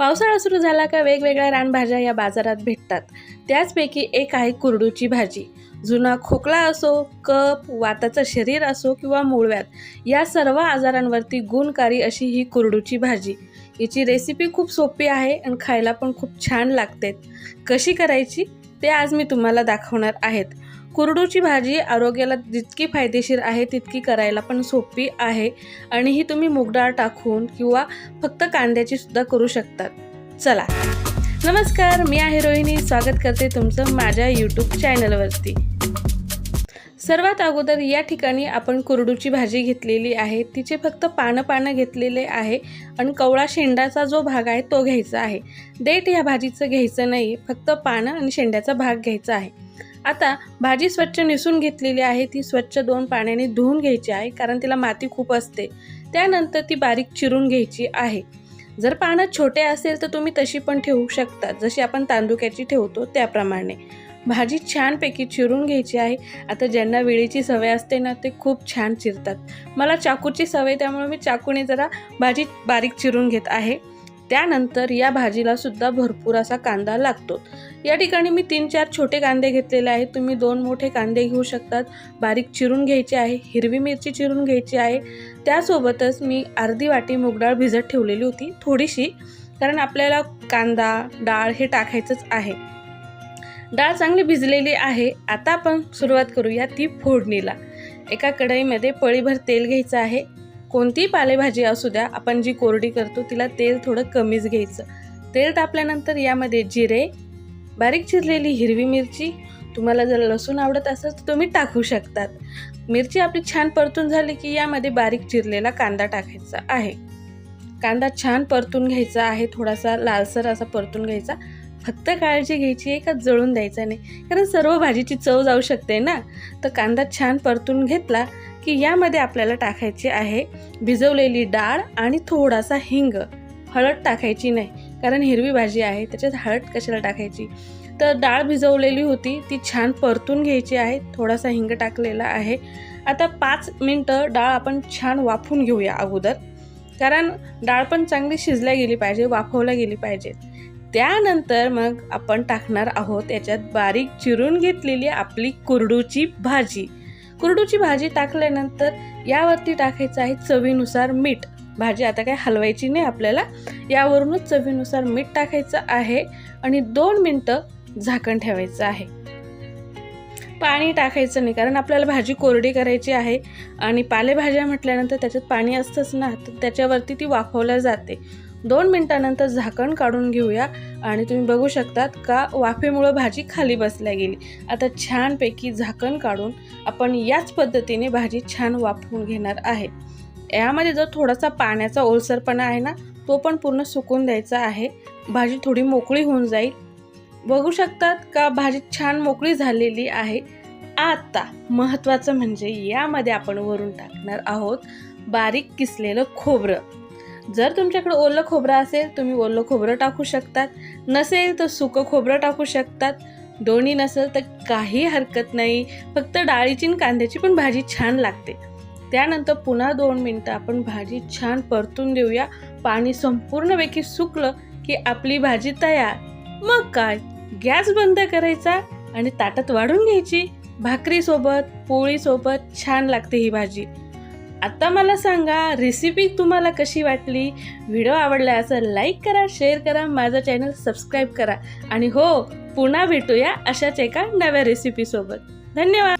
पावसाळा सुरू झाला का वेगवेगळ्या रानभाज्या या बाजारात भेटतात. त्याचपैकी एक आहे कुरडूची भाजी. जुना खोकला असो कप वाताचं शरीर असो किंवा मुळव्यात या सर्व आजारांवरती गुणकारी अशी ही कुरडूची भाजी. याची रेसिपी खूप सोपी आहे आणि खायला पण खूप छान लागते कशी करायची? ते आज मी तुम्हाला दाखवणार आहेत. कुरडूची भाजी आरोग्याला जितकी फायदेशीर आहे तितकी करायला पण सोपी आहे. आणि ही तुम्ही मुगडाळ टाकून किंवा फक्त कांद्याची सुद्धा करू शकतात. चला. नमस्कार मी आहे रोहिणी. स्वागत करते तुमचं माझ्या यूट्यूब चॅनलवरती सर्वात अगोदर या ठिकाणी आपण कुरडूची भाजी घेतलेली आहे. तिचे फक्त पानं पानं घेतलेले आहे आणि कवळा शेंडाचा जो भाग आहे तो घ्यायचा आहे. देठ या भाजीचं घ्यायचं नाही. फक्त पानं आणि शेंड्याचा भाग घ्यायचा आहे. आता भाजी स्वच्छ निसून घेतलेली आहे ती स्वच्छ दोन पाण्याने धुवून घ्यायची आहे कारण तिला माती खूप असते. त्यानंतर ती बारीक चिरून घ्यायची आहे. जर पानं छोटे असेल तर तुम्ही तशी पण ठेवू शकता जशी आपण तांदुक्याची ठेवतो त्याप्रमाणे. भाजी छानपैकी चिरून घ्यायची आहे. आता ज्यांना वेळेची सवय असते ना ते खूप छान चिरतात. मला चाकूची सवय त्यामुळे मी चाकूने जरा भाजी बारीक चिरून घेत आहे. त्यानंतर या भाजीला सुद्धा भरपूर असा कांदा लागतो. या ठिकाणी मी तीन चार छोटे कांदे घेतलेले आहेत. तुम्ही दोन मोठे कांदे घेऊ शकतात. बारीक चिरून घ्यायचे आहे. हिरवी मिरची चिरून घ्यायची आहे. त्यासोबतच मी अर्धी वाटी मूगडाळ भिजत ठेवलेली होती. थोडीशी कारण आपल्याला कांदा डाळ हे टाकायचंच आहे. डाळ चांगली भिजलेली आहे. आता आपण सुरुवात करूया ती फोडणीला. एका कढईमध्ये पळीभर तेल घ्यायचं आहे. कोणतीही पालेभाजी असू द्या आपण जी कोरडी करतो तिला तेल थोडं कमीच घ्यायचं. तेल तापल्यानंतर यामध्ये जिरे बारीक चिरलेली हिरवी मिरची तुम्हाला जर लसूण आवडत असेल तर तुम्ही टाकू शकतात. मिरची आपली छान परतून झाली की यामध्ये बारीक चिरलेला कांदा टाकायचा आहे. कांदा छान परतून घ्यायचा आहे थोडासा लालसर असा परतून घ्यायचा. फक्त काळजी घ्यायची आहे का जळून द्यायचा नाही? कारण सर्व भाजीची चव जाऊ शकते ना? तर कांदा छान परतून घेतला की यामध्ये आपल्याला टाकायची आहे भिजवलेली डाळ आणि थोडासा हिंग. हळद टाकायची नाही कारण हिरवी भाजी आहे त्याच्यात हळद कशाला टाकायची? तर डाळ भिजवलेली होती ती छान परतून घ्यायची आहे थोडासा हिंग टाकलेला आहे. आता पाच मिनटं डाळ आपण छान वाफून घेऊया अगोदर कारण डाळ पण चांगली शिजल्या गेली पाहिजे वाफवल्या गेली पाहिजे त्यानंतर मग आपण टाकणार आहोत याच्यात बारीक चिरून घेतलेली आपली कुरडूची भाजी. कुरडूची भाजी टाकल्यानंतर यावरती टाकायचं आहे चवीनुसार मीठ. भाजी आता काय हलवायची नाही आपल्याला. यावरूनच चवीनुसार मीठ टाकायचं आहे आणि दोन मिनटं झाकण ठेवायचं आहे. पाणी टाकायचं नाही कारण आपल्याला भाजी कोरडी करायची आहे आणि पालेभाज्या म्हटल्यानंतर त्याच्यात पाणी असतंच ना तर त्याच्यावरती ती वाफवल्या जाते. दोन मिनटानंतर झाकण काढून घेऊया आणि तुम्ही बघू शकतात का वाफेमुळं भाजी खाली बसल्या गेली. आता छानपैकी झाकण काढून आपण याच पद्धतीने भाजी छान वाफवून घेणार आहे. यामध्ये जो थोडासा पाण्याचा ओलसरपणा आहे ना तो पण पूर्ण सुकून द्यायचा आहे. भाजी थोडी मोकळी होऊन जाईल. बघू शकतात का भाजी छान मोकळी झालेली आहे. आता महत्त्वाचं म्हणजे यामध्ये आपण वरून टाकणार आहोत बारीक किसलेलं खोबरं. जर तुमच्याकडे ओलं खोबरं असेल तुम्ही ओलं खोबरं टाकू शकतात. नसेल तर सुकं खोबरं टाकू शकतात. दोन्ही नसेल तर काही हरकत नाही. फक्त डाळीची आणि कांद्याची पण भाजी छान लागते. त्यानंतर पुन्हा दोन मिनटं आपण भाजी छान परतून देऊया. पाणी संपूर्णपैकी सुकलं की आपली भाजी तयार. मग काय? गॅस बंद करायचा आणि ताटात वाढून घ्यायची. भाकरीसोबत पोळीसोबत छान लागते ही भाजी. आत्ता मला सांगा रेसिपी तुम्हाला कशी वाटली? व्हिडिओ आवडला असं लाईक करा शेअर करा माझं चॅनल सबस्क्राईब करा. आणि हो पुन्हा भेटूया अशाच एका नव्या रेसिपीसोबत धन्यवाद!